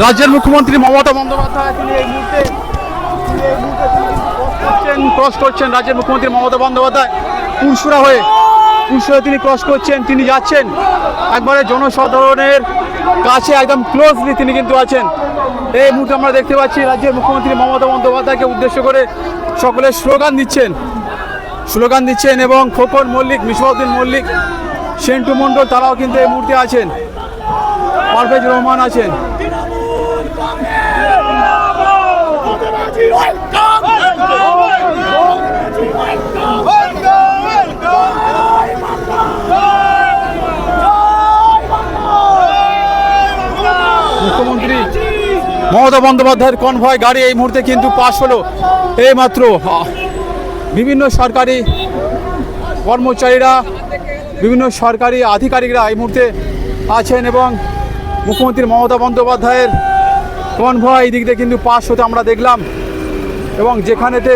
রাজ্যের মুখ্যমন্ত্রী মমতা বন্দ্যোপাধ্যায় তিনি এই মুহূর্তে ক্রস করছেন রাজ্যের মুখ্যমন্ত্রী মমতা বন্দ্যোপাধ্যায়। পুরসুরা হয়ে, পুরসুরা তিনি ক্রস করছেন, তিনি যাচ্ছেন একবারে জনসাধারণের কাছে একদম ক্লোজলি তিনি কিন্তু আছেন। এই মুহূর্তে আমরা দেখতে পাচ্ছি রাজ্যের মুখ্যমন্ত্রী মমতা বন্দ্যোপাধ্যায়কে উদ্দেশ্য করে সকলে স্লোগান দিচ্ছেন। স্লোগান দিচ্ছেন এবং খোকন মল্লিক মিসবাউদ্দিন মল্লিক, সেন্টু মণ্ডল, তারাও কিন্তু এই মুহূর্তে আছেন। পারভেজ রহমান আছেন। মুখ্যমন্ত্রী মমতা বন্দ্যোপাধ্যায়ের কনভয় গাড়ি এই মুহূর্তে কিন্তু পাশ হলো। এই মাত্র বিভিন্ন সরকারি কর্মচারীরা, বিভিন্ন সরকারি আধিকারিকরা এই মুহূর্তে আছেন এবং মুখ্যমন্ত্রী মমতা বন্দ্যোপাধ্যায়ের কনভয় এই দিক দিয়ে কিন্তু পাশ হতে আমরা দেখলাম। এবং যেখানেতে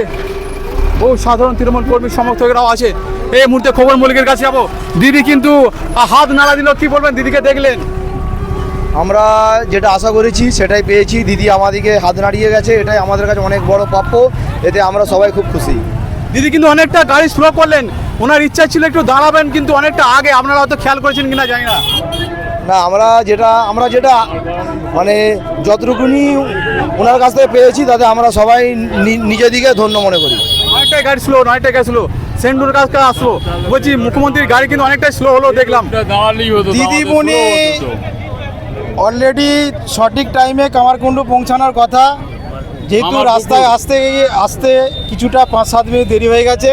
বহু সাধারণ তৃণমূল কর্মী সমর্থকরাও আছে। এই মুহূর্তে খবর মল্লিকের কাছে যাব। দিদি কিন্তু হাত নাড়া দিল কি বলবেন? দিদিকে দেখলেন। আমরা যেটা আশা করেছি সেটাই পেয়েছি। দিদি আমাদেরকে হাত নাড়িয়ে গেছে। এটাই আমাদের কাছে অনেক বড় প্রাপ্য। এতে আমরা সবাই খুব খুশি। দিদি কিন্তু অনেকটা গাড়ি স্লো করলেন। ওনার ইচ্ছা ছিল একটু দাঁড়াবেন কিন্তু অনেকটা আগে। আপনারা হয়তো খেয়াল করেছেন কিনা জানি না। না আমরা যেটা আমরা যেটা মানে যতটুকুনি ওনার কাছ থেকে পেয়েছি তাতে আমরা সবাই নি- নিজেদিকে ধন্য মনে করি। অনেকটাই গাড়ি স্লো অনেকটাই গাড়ি স্লো সেন্টুর কাছ থেকে আসলো। বলছি মুখ্যমন্ত্রীর গাড়ি কিন্তু অনেকটাই স্লো হলো দেখলাম। দিদিমণি অলরেডি সঠিক টাইমে কামারকুণ্ডু পৌঁছানোর কথা। যেহেতু রাস্তায় আসতে আসতে কিছুটা পাঁচ সাত মিনিট দেরি হয়ে গেছে।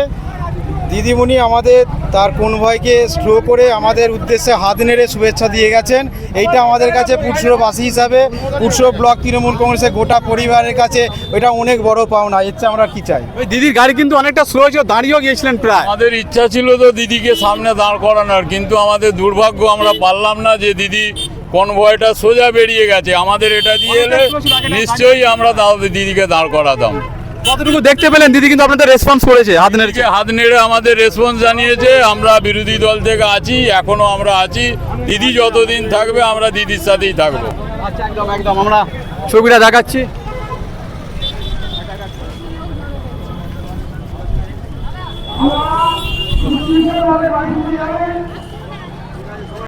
দিদিমণি আমাদের তার কনভয়কে স্লো করে আমাদের উদ্দেশ্যে হাত নেড়ে শুভেচ্ছা দিয়ে গেছেন। এইটা আমাদের কাছে পুরসুরবাসী হিসাবে। পুরসুর ব্লক তৃণমূল কংগ্রেসের গোটা পরিবারের কাছে এটা অনেক বড় পাওনা। এর চেয়ে আমরা কি চাই? ওই দিদির গাড়ি কিন্তু অনেকটা স্লো ছিল দাঁড়িয়েও গিয়েছিলেন প্রায়। আমাদের ইচ্ছা ছিল তো দিদিকে সামনে দাঁড় করানোর কিন্তু আমাদের দুর্ভাগ্য আমরা পারলাম না যে দিদি কনভয়টা সোজা বেরিয়ে গেছে। আমাদের এটা দিয়ে এলে নিশ্চয়ই আমরা দাও দিদিকে দাঁড় করাতাম। যতটুকু দেখতে পেলেন? দিদি কিন্তু আপনাদের রেসপন্স করেছে হাত দিদিকে হাত নেড়ে আমাদের রেসপন্স জানিয়েছে আমরা বিরোধী দল থেকে আছি এখনও আমরা আছি। দিদি যতদিন থাকবে আমরা দিদির সাথেই থাকব। আচ্ছা একদম একদম আমরা ছবিটা দেখাচ্ছি।